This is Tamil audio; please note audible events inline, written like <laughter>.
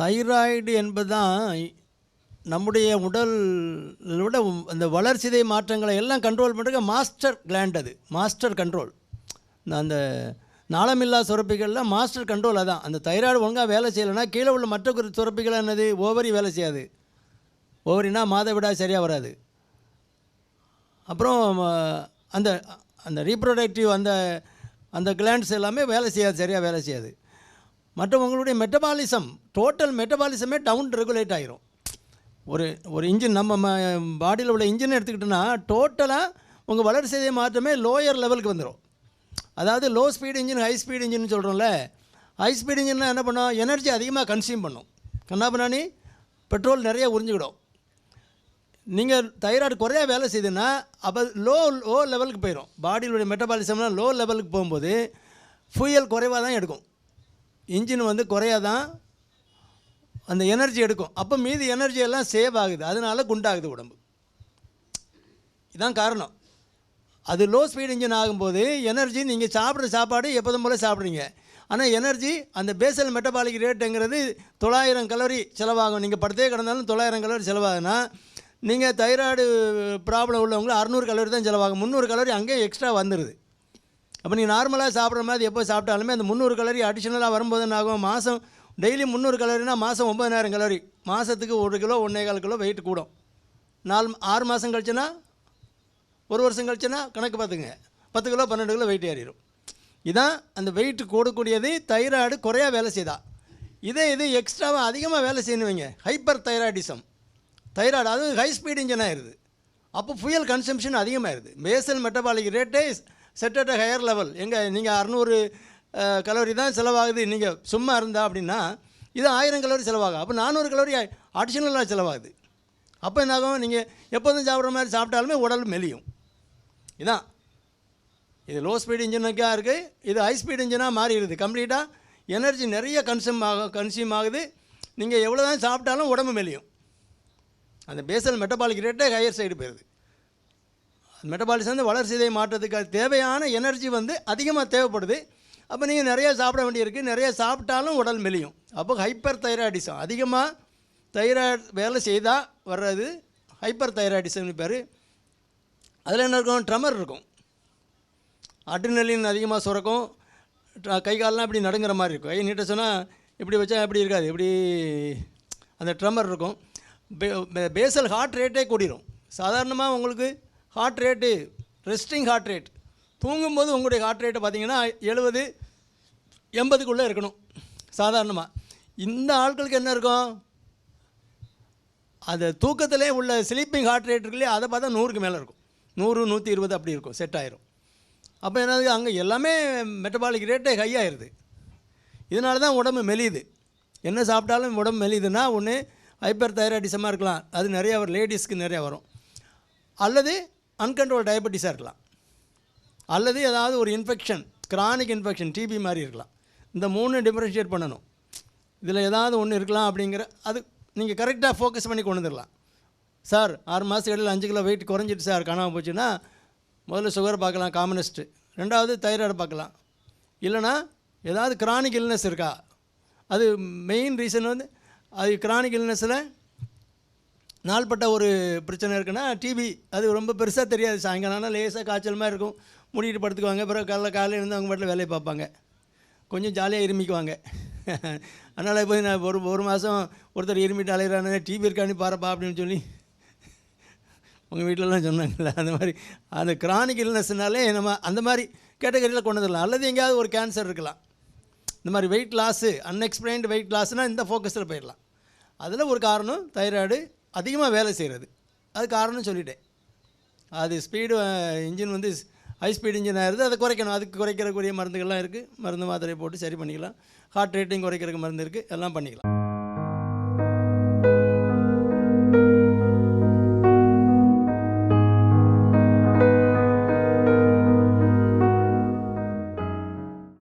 தைராய்டு என்பதுதான் நம்முடைய உடல் விட அந்த வளர்ச்சிதை மாற்றங்களை எல்லாம் கண்ட்ரோல் பண்ணுறதுக்கு மாஸ்டர் கிளாண்ட் அது. மாஸ்டர் கண்ட்ரோல் அந்த நாளமில்லா சுரப்பிகளில் மாஸ்டர் கண்ட்ரோல் அதான். அந்த தைராய்டு ஒழுங்காக வேலை செய்யலைன்னா கீழே உள்ள மற்ற குறி- சுரப்பிகள் என்னது? ஓவரி வேலை செய்யாது. ஓவரினா மாதவிடா சரியாக வராது. அப்புறம் அந்த அந்த ரீப்ரொடக்டிவ் அந்த அந்த கிளாண்ட்ஸ் எல்லாமே வேலை செய்யாது சரியாக வேலை செய்யாது. மற்றவங்களுடைய உங்களுடைய மெட்டபாலிசம் டோட்டல் மெட்டபாலிசமே டவுன் ரெகுலேட் ஆகிரும் ஒரு ஒரு இன்ஜின் நம்ம பாடியில் உள்ள இன்ஜின் எடுத்துக்கிட்டோன்னா டோட்டலாக உங்கள் வளர்ச்சியை மாற்றமே லோயர் லெவலுக்கு வந்துடும் அதாவது low speed engine high speed engine சொல்கிறோம்ல ஹை ஸ்பீட் இன்ஜின்னா என்ன பண்ணும்? எனர்ஜி அதிகமாக கன்சியூம் பண்ணும். கண்ணா பண்ணானி பெட்ரோல் நிறைய உறிஞ்சிக்கிடும். நீங்கள் தைராய்டு குறையா வேலை செய்யுதுன்னா அப்போ லோ லோ லெவலுக்கு போயிடும் பாடியிலுடைய மெட்டபாலிசம்லாம் லோ லெவலுக்கு போகும்போது ஃபியூயல் குறைவாக தான் எடுக்கும். இன்ஜின் வந்து குறையா தான் அந்த எனர்ஜி எடுக்கும். அப்போ மீதி எனர்ஜி எல்லாம் சேவ் ஆகுது. அதனால குண்டாகுது உடம்பு. இதான் காரணம். அது லோ ஸ்பீட் இன்ஜின் ஆகும்போது எனர்ஜி நீங்கள் சாப்பிட்ற சாப்பாடு எப்போதும் போல் சாப்பிட்றீங்க. ஆனால் எனர்ஜி அந்த பேசல் மெட்டபாலிக் ரேட்டுங்கிறது தொள்ளாயிரம் கலோரி செலவாகும். நீங்கள் படுத்தே கிடந்தாலும் தொள்ளாயிரம் கலோரி செலவாகுனா நீங்கள் தைராய்டு ப்ராப்ளம் உள்ளவங்க அறநூறு கலோரி தான் செலவாகும். முந்நூறு கலோரி அங்கேயே எக்ஸ்ட்ரா வந்துடுது அப்போ நீ நார்மலாக சாப்பிட்ற மாதிரி எப்போ சாப்பிட்டாலுமே அந்த முந்நூறு கலரி அடிஷ்னலாக வரும்போது என்ன ஆகும்? மாதம் டெய்லி முந்நூறு கலோரினா மாதம் ஒம்பதாயிரம் கலரி மாதத்துக்கு ஒரு கிலோ ஒன்றே கால் கிலோ வெயிட் கூடும். நாலு ஆறு மாதம் கழிச்சுன்னா ஒரு வருஷம் கழிச்சுன்னா கணக்கு பார்த்துங்க. பத்து கிலோ பன்னெண்டு கிலோ வெயிட் ஏறிடும். இதான் அந்த வெயிட் கூடக்கூடியது தைராய்டு குறையா வேலை செய்தா. இதே இது எக்ஸ்ட்ராவாக அதிகமாக வேலை செய்யணுவீங்க ஹைப்பர் தைராய்டிசம் தைராய்டு அது ஹை ஸ்பீட் இன்ஜின் ஆயிடுது. அப்போ ஃபுயல் கன்சம்ஷன் அதிகமாகிடுது பேசல் மெட்டபாலிக் ரேட்டே செட் அட் ஹையர் லெவல் எங்கே நீங்கள் அறநூறு கலோரி தான் செலவாகுது. நீங்கள் சும்மா இருந்தால் அப்படின்னா இது ஆயிரம் கலோரி செலவாகும். அப்போ நானூறு கலோரி அடிஷனலாக செலவாகுது. அப்போ என்னாகும்? நீங்கள் எப்போதும் சாப்பிட்ற மாதிரி சாப்பிட்டாலுமே உடல் மெலியும். இதான். இது லோ ஸ்பீட் இன்ஜினுக்காக இருக்குது இது ஹை ஸ்பீட் இன்ஜினாக மாறிடுது. கம்ப்ளீட்டாக எனர்ஜி நிறைய கன்சியூம் ஆக கன்சியூம் ஆகுது. நீங்கள் எவ்வளோ தான் சாப்பிட்டாலும் உடம்பு மெலியும். அந்த பேசல் மெட்டபாலிக் ரேட்டே ஹையர் சைடு போயிடுது மெட்டபாலிசம் வந்து வளர்ச்சிதை மாற்றத்துக்கு தேவையான எனர்ஜி வந்து அதிகமாக தேவைப்படுது. அப்போ நீங்கள் நிறைய சாப்பிட வேண்டியிருக்கு. நிறைய சாப்பிட்டாலும் உடல் மெலியும். அப்போ ஹைப்பர் தைராய்டிசம் அதிகமாக தைராய்டு வேலை செய்தால் வர்றது ஹைப்பர் தைராய்டிசம்னு பேர். அதில் என்ன இருக்கும்? ட்ரமர் இருக்கும். அட்ரினலின் அதிகமாக சுரக்கும். ட்ர- கை கால்லாம் இப்படி நடுங்கிற மாதிரி இருக்கும். கை நீட்ட சொன்னால் இப்படி வச்சா இப்படி இருக்காது. இப்படி அந்த ட்ரமர் இருக்கும். பே- பேசல் ஹார்ட் ரேட்டே கூடிரும். சாதாரணமாக உங்களுக்கு heart rate resting heart rate தூங்கும்போது உங்களுடைய ஹார்ட் ரேட்டை பார்த்தீங்கன்னா எழுபது எண்பதுக்குள்ளே இருக்கணும் சாதாரணமாக இந்த ஆட்களுக்கு என்ன இருக்கும்? அது தூக்கத்திலே உள்ள ஸ்லீப்பிங் ஹார்ட் ரேட் இருக்குல்லையே அதை பார்த்தா நூறுக்கு மேலே இருக்கும். நூறு நூற்றி இருபது அப்படி இருக்கும் செட் ஆயிரும். அப்போ என்னது அங்கே எல்லாமே மெட்டபாலிக் ரேட்டே ஹையாயிருது இதனால தான் உடம்பு மெலியுது. என்ன சாப்பிட்டாலும் உடம்பு மெலியுதுன்னா ஒன்று ஹைப்பர் தைராய்டிசமாக இருக்கலாம். அது நிறையா வரும் லேடிஸ்க்கு நிறையா வரும். அல்லது அன்கண்ட்ரோல் டயபெட்டிஸாக இருக்கலாம். அல்லது ஏதாவது ஒரு இன்ஃபெக்ஷன் கிரானிக் இன்ஃபெக்ஷன் டிபி மாதிரி இருக்கலாம். இந்த மூணு டிஃப்ரென்ஷியேட் பண்ணணும். இதில் ஏதாவது ஒன்று இருக்கலாம் அப்படிங்கிற அது நீங்கள் கரெக்டாக ஃபோக்கஸ் பண்ணி கொண்டு வந்துடலாம் சார் ஆறு மாதத்துக்கு இடையில் அஞ்சு கிலோ வெயிட் குறைஞ்சிட்டு சார் காணாமல் போச்சுன்னா முதல்ல சுகர் பார்க்கலாம் காமனிஸ்ட்டு ரெண்டாவது தைராய்டு பார்க்கலாம். இல்லைனா ஏதாவது கிரானிக் இல்னஸ் இருக்கா? அது மெயின் ரீசன் வந்து அது கிரானிக் இல்னஸில் நாள்பட்ட ஒரு பிரச்சனை இருக்குன்னா டிபி அது ரொம்ப பெருசாக தெரியாது. சாயங்காலம் லேசாக காய்ச்சல் மாதிரி இருக்கும். மூடிட்டு படுத்துக்குவாங்க. பிறகு காலைல காலையில் இருந்து அவங்க பாட்டில் வேலையை பார்ப்பாங்க. கொஞ்சம் ஜாலியாக இருமிக்குவாங்க. <laughs> அதனால் போய் நான் ஒரு ஒரு மாதம் ஒருத்தர் இருமிட்டு அலைகிறானே டிவி இருக்கான்னு பாருப்பா அப்படின்னு சொல்லி <laughs> உங்கள் வீட்டிலலாம் சொன்னாங்கல்ல அந்த மாதிரி. அந்த கிரானிக் இல்னஸ்னாலே நம்ம அந்த மாதிரி கேட்டகரியில் கொண்டு வந்துடலாம். அல்லது எங்கேயாவது ஒரு கேன்சர் இருக்கலாம். இந்த மாதிரி வெயிட் லாஸு அன்எக்ஸ்பிளைன்டு வெயிட் லாஸ்னால் இந்த ஃபோக்கஸில் போயிடலாம். அதில் ஒரு காரணம் தைராய்டு அதிகமாக வேலை செய்கிறது அது காரணம் சொல்லிட்டேன். அது ஸ்பீடு இன்ஜின் வந்து ஹை ஸ்பீட் இன்ஜின் ஆயிருது அதை குறைக்கணும். அதுக்கு குறைக்கிறக்கூடிய மருந்துகள்லாம் இருக்குது மருந்து மாத்திரை போட்டு சரி பண்ணிக்கலாம். ஹார்ட் ரேட்டிங் குறைக்கிறதுக்கு மருந்து இருக்குது எல்லாம் பண்ணிக்கலாம்.